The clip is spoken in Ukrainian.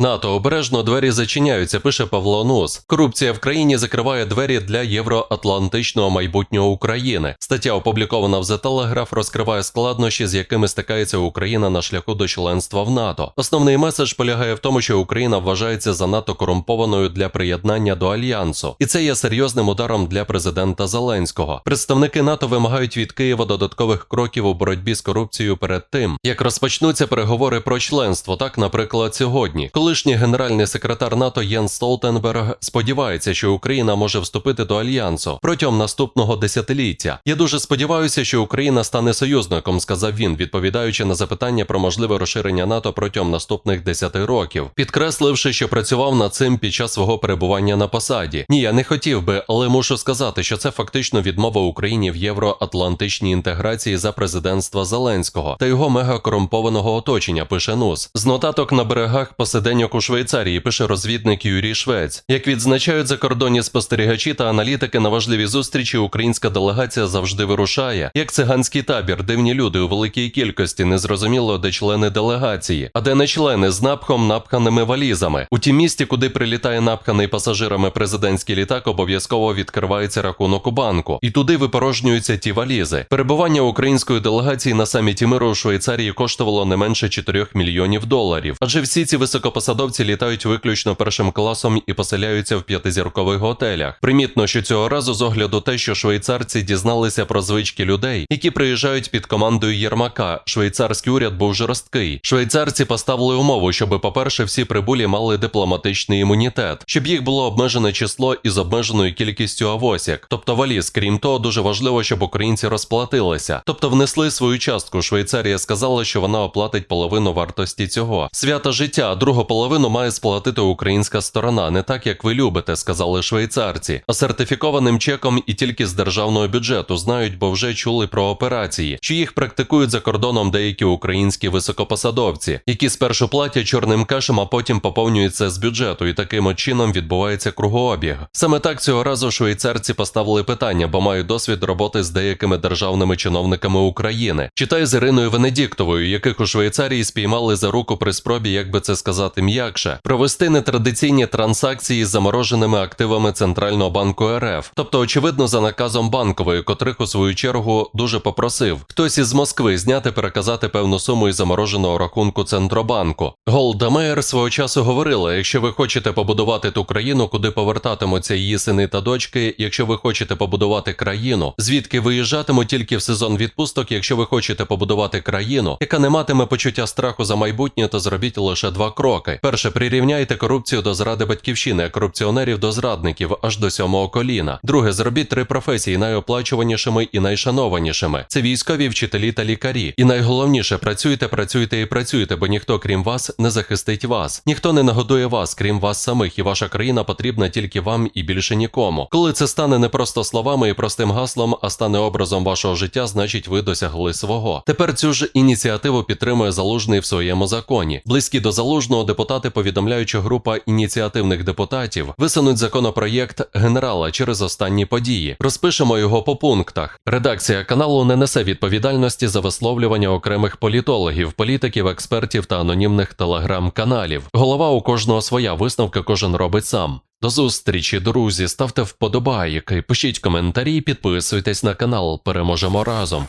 НАТО обережно двері зачиняються, пише Павло Нус. Корупція в країні закриває двері для євроатлантичного майбутнього України. Стаття, опублікована в The Telegraph, розкриває складнощі, з якими стикається Україна на шляху до членства в НАТО. Основний меседж полягає в тому, що Україна вважається занадто корумпованою для приєднання до альянсу, і це є серйозним ударом для президента Зеленського. Представники НАТО вимагають від Києва додаткових кроків у боротьбі з корупцією перед тим, як розпочнуться переговори про членство. Так, наприклад, сьогодні, колишній генеральний секретар НАТО Єн Столтенберг сподівається, що Україна може вступити до альянсу протягом наступного десятиліття. Я дуже сподіваюся, що Україна стане союзником, сказав він, відповідаючи на запитання про можливе розширення НАТО протягом наступних 10 років, підкресливши, що працював над цим під час свого перебування на посаді. Ні, я не хотів би, але мушу сказати, що це фактично відмова Україні в євроатлантичній інтеграції за президентства Зеленського та його мегакорумпованого оточення. Пише НУС. З нотаток на берегах посиденьок у Швейцарії пише розвідник Юрій Швець. Як відзначають закордонні спостерігачі та аналітики на важливі зустрічі, українська делегація завжди вирушає. Як циганський табір, дивні люди у великій кількості, незрозуміло, де члени делегації, а де не члени з напхом напханими валізами. У тім місті, куди прилітає напханий пасажирами президентський літак, обов'язково відкривається рахунок у банку, і туди випорожнюються ті валізи. Перебування української делегації на саміті миру у Швейцарії коштувало не менше 4 мільйонів доларів. Адже всі ці високопосадовці літають виключно першим класом і поселяються в п'ятизіркових готелях. Примітно, що цього разу з огляду те, що швейцарці дізналися про звички людей, які приїжджають під командою Єрмака. Швейцарський уряд був жорсткий. Швейцарці поставили умову, щоб, по-перше, всі прибулі мали дипломатичний імунітет, щоб їх було обмежене число із обмеженою кількістю авосік, тобто валіз. Крім того, дуже важливо, щоб українці розплатилися, тобто внесли свою частку. Швейцарія сказала, що вона оплатить половину вартості цього. Свята життя, а другу половину має сплатити українська сторона, не так як ви любите, сказали швейцарці. А сертифікованим чеком і тільки з державного бюджету знають, бо вже чули про операції, що їх практикують за кордоном деякі українські високопосадовці, які спершу платять чорним кешем, а потім поповнюють це з бюджету, і таким чином відбувається кругообіг. Саме так цього разу швейцарці поставили питання, бо мають досвід роботи з деякими державними чиновниками України. Читай з Іриною Венедіктовою, яких у Швейцарії спіймали за руку при спробі, як би це сказати м'якше, провести нетрадиційні транзакції з замороженими активами Центрального банку РФ, тобто, очевидно, за наказом банкової, котрих у свою чергу дуже попросив хтось із Москви зняти переказати певну суму із замороженого рахунку Центробанку. Голда Меєр свого часу говорила: якщо ви хочете побудувати ту країну, куди повертатимуться її сини та дочки, якщо ви хочете побудувати країну, звідки виїжджатимуть тільки в сезон відпусток, якщо ви хочете побудувати країну, яка не матиме почуття страху за майбутнє, то зробіть лише два кроки. Перше, прирівняйте корупцію до зради батьківщини, а корупціонерів до зрадників аж до сьомого коліна. Друге, зробіть три професії найоплачуванішими і найшанованішими. Це військові, вчителі та лікарі. І найголовніше працюйте, працюйте і працюйте, бо ніхто, крім вас, не захистить вас. Ніхто не нагодує вас, крім вас самих, і ваша країна потрібна тільки вам і більше нікому. Коли це стане не просто словами і простим гаслом, а стане образом вашого життя, значить ви досягли свого. Тепер цю ж ініціативу підтримує залужний в своєму законі. Близькі до залужного депутати повідомляють, що група ініціативних депутатів висунуть законопроєкт генерала через останні події. Розпишемо його по пунктах. Редакція каналу не несе відповідальності за висловлювання окремих політологів, політиків, експертів та анонімних телеграм-каналів. Голова у кожного своя висновка кожен робить сам. До зустрічі, друзі. Ставте вподобайки, пишіть коментарі, підписуйтесь на канал. Переможемо разом.